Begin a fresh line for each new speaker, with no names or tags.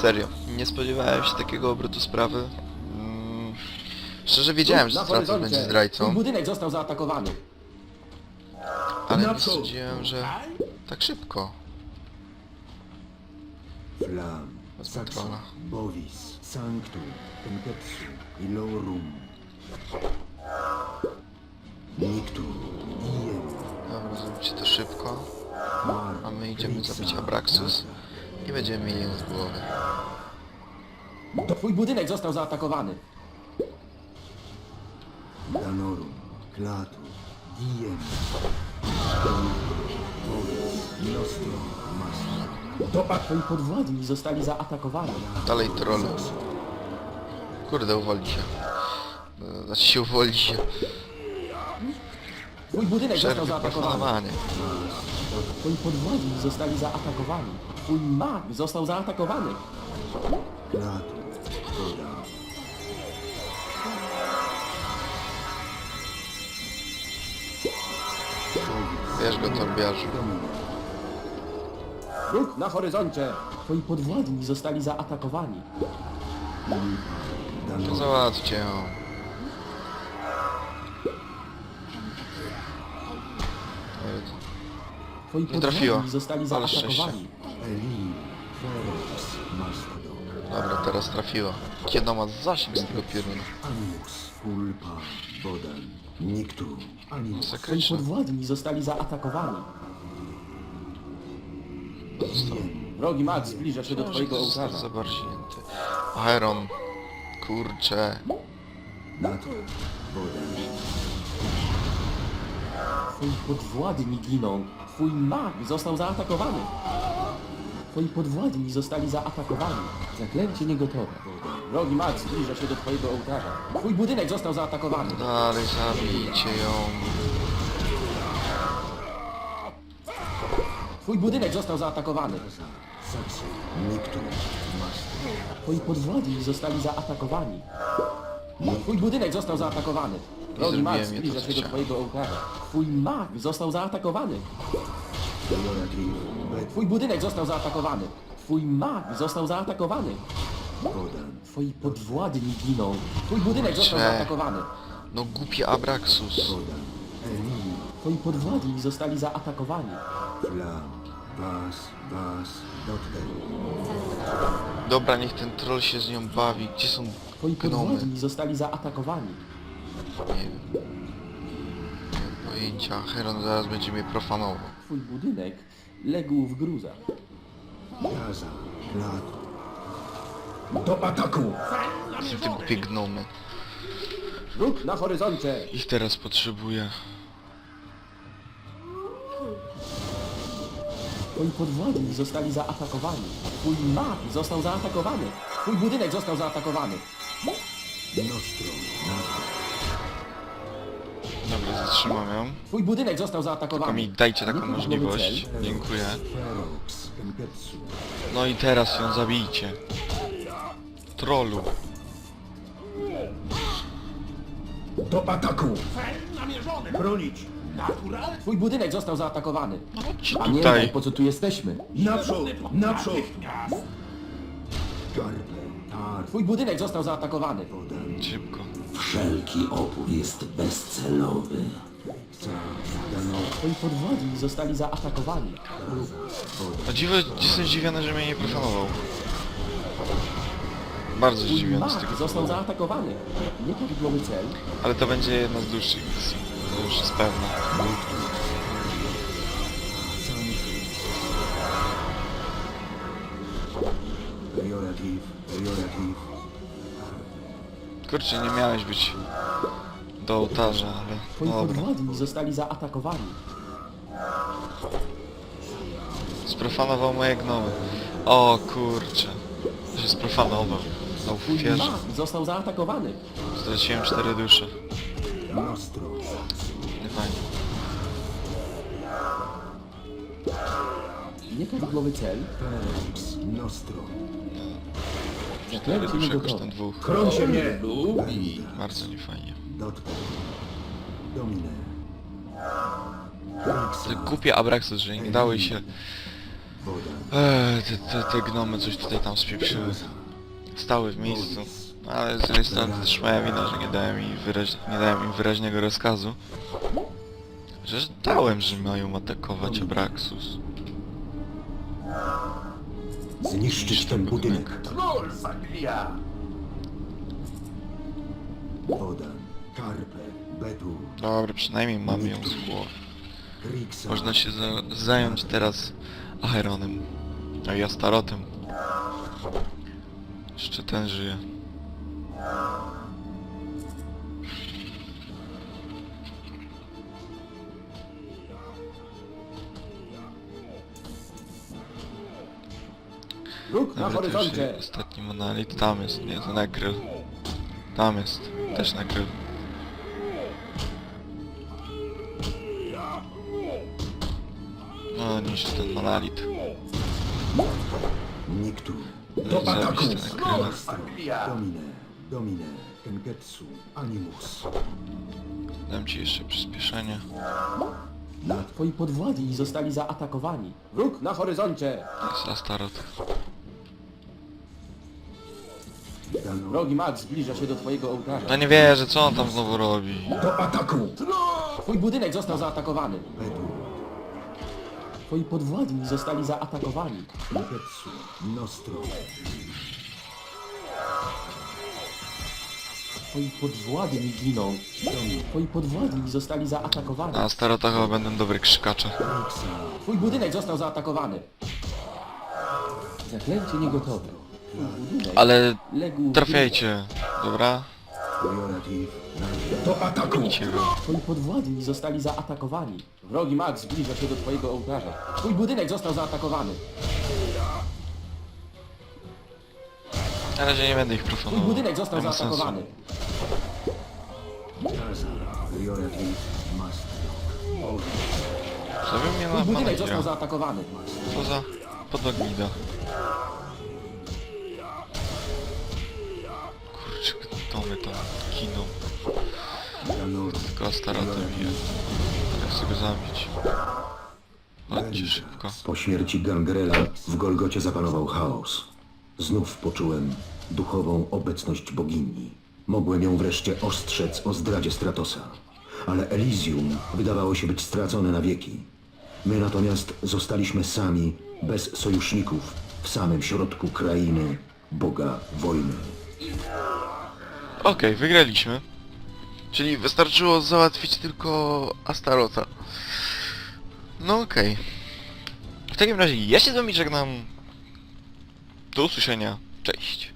Serio, nie spodziewałem się takiego obrotu sprawy. Mm, Szczerze wiedziałem, że
Na
Stratos
horyzoncie.
będzie zdrajcą,
budynek został zaatakowany.
ale nie sądziłem, że tak szybko.
Flam, Saxon. Bovis, Sanctum, Tenketsu, Ilorum. Niktu, Iem,
Dobra, zróbcie to szybko,
Mar,
a my idziemy zabić Abraxus i będziemy mieli ją z głowy.
Twój budynek został zaatakowany.
Danorum, Klatu, Diem, Nostrum, Mastra.
Twoi podwładni zostali zaatakowani.
Dalej trollu. Kurde, uwolni się. E, Znaczy się uwolni się.
Twój budynek został zaatakowany. Twoi podwładni zostali zaatakowani. Twój mag został zaatakowany.
Woda,
Bierz go, torbiarzu.
Wróg na horyzoncie. Twoi podwładni zostali zaatakowani.
Danorum,
Załatwcie ją.
Twoi
trafiła.
zostali
Ale szczęście.
zaatakowani.
Dobra, teraz trafiła. Kiedy ma zasięg z tego pioruna?
Twoi
Zakryczę.
podwładni zostali zaatakowani. Wrogi mag zbliża się do twojego
Został
ołtarza.
zabarźnięty. Aeron. Kurcze.
Twoi podwładni giną. Twój mag został zaatakowany. Twoi podwładni zostali zaatakowani. Zaklęcie niegotowe. Wrogi mag zbliża się do twojego ołtarza. Twój budynek został zaatakowany.
Dalej zabijcie ją.
Twój budynek został zaatakowany. Twoi podwładni zostali zaatakowani. Twój budynek został zaatakowany.
Je to,
zbliża się do twojego ołtarza. Twój mag został zaatakowany. Twój budynek został zaatakowany. Twój mag został zaatakowany. Twoi podwładni giną. Twój budynek został
Kurczę.
zaatakowany.
No głupi Abraxus.
Twoi podwładni zostali zaatakowani.
Flam, Bas, Bas, Dotter,
Dobra, niech ten troll się z nią bawi. Gdzie są
Twoi
gnomy?
podwładni zostali zaatakowani.
Nie wiem. Pojęcia. Heron zaraz będzie mnie profanował.
Twój budynek legł w gruzach.
Jaza, Klatu,
Do ataku!
Są te głupie gnomy.
Wróg na horyzoncie!
Ich teraz potrzebuję.
Twoi podwładni zostali zaatakowani. Twój mag został zaatakowany. Twój budynek został zaatakowany.
Nostrum,
Dobra, zatrzymam ją.
Twój budynek został
Tylko
zaatakowany.
mi dajcie taką możliwość. Dziękuję. No i teraz ją zabijcie. Trollu.
Do ataku!
Bronić,
Twój budynek został zaatakowany.
Chodźcie
Pamiętaj,
tutaj.
po co tu jesteśmy.
naprzód, naprzód, Garble, Tar,
Twój budynek został zaatakowany.
Bodan,
Szybko.
Wszelki opór jest bezcelowy.
Twoi podwładni zostali zaatakowani.
O dziwo, jestem zdziwiony, że mnie nie profanował. Bardzo
Twój
zdziwiony z tego
został
powodu.
zaatakowany. Nieprawidłowy cel.
Ale to będzie jedna z dłuższych misji. To już jest pewne. Kurczę, nie miałeś być do ołtarza, ale dobra.
podwładni zostali zaatakowani.
Sprofanował moje gnomy. O kurczę. Się sprofanował. Na
Twój
ofierze.
został zaatakowany.
Straciłem cztery dusze.
Nostrum,
Nie fajnie.
Nieprawidłowy cel.
Nostrum,
Cztery dwóch.
Się mnie,
Bardzo niefajnie.
Domine,
Te głupie Abraxus, że nie dały się. Eee, te, te, te gnomy coś tutaj tam spieprzyły. Stały w miejscu. Ale z drugiej strony też moja wina, że nie dałem, im wyraź... nie dałem im wyraźnego rozkazu. Że dałem, że mają atakować Abraxus.
Zniszczyć ten budynek.
Saglia!
Woda. Karpę. Bedur.
Dobra, przynajmniej mamy ją z głowy. Można się za zająć teraz Acheronem. No i Astarotem. Jeszcze ten żyje.
Róg na
Dobra, to już
horyzoncie!
ostatni monolit. Tam jest, nie, to nakryl. Tam jest, też nakryl. No, niszcz ten monolit. Te nakryla.
Domine. Domine. Tenketsu. Animus.
Dam ci jeszcze przyspieszenie.
Twoi podwładni zostali zaatakowani. Wróg na horyzoncie!
Jest Astarot.
Dano.
Wrogi mag zbliża się do twojego ołtarza.
No nie wierzę, co on tam znowu robi?
Do ataku.
Twój budynek został zaatakowany. Twoi podwładni zostali zaatakowani.
Nostro.
Twoi podwładni giną. Twoi podwładni zostali zaatakowani.
Na Astarota chyba będą dobry krzykacze.
Twój budynek został zaatakowany. Zaklęcie niegotowe.
Ale trafiajcie, dobra?
Do ataku.
Go.
Twoi podwładni zostali zaatakowani. Wrogi mag zbliża się do twojego ołtarza. Twój budynek został zaatakowany.
Na razie nie będę ich
Twój budynek został
Nie ma sensu.
zaatakowany.
Zabił mnie
Twój
na
budynek został zaatakowany.
Co za podłognida. Domy tam giną.
Danor.
Tylko Astarota bije. Ja chcę go zabić. Chodźcie szybko.
Po śmierci Gangrela w Golgocie zapanował chaos. Znów poczułem duchową obecność bogini. Mogłem ją wreszcie ostrzec o zdradzie Stratosa. Ale Elysium wydawało się być stracone na wieki. My natomiast zostaliśmy sami, bez sojuszników, w samym środku krainy Boga wojny.
Okej, wygraliśmy. Czyli wystarczyło załatwić tylko Astarota. No okej. W takim razie ja się z wami żegnam. Do usłyszenia. Cześć.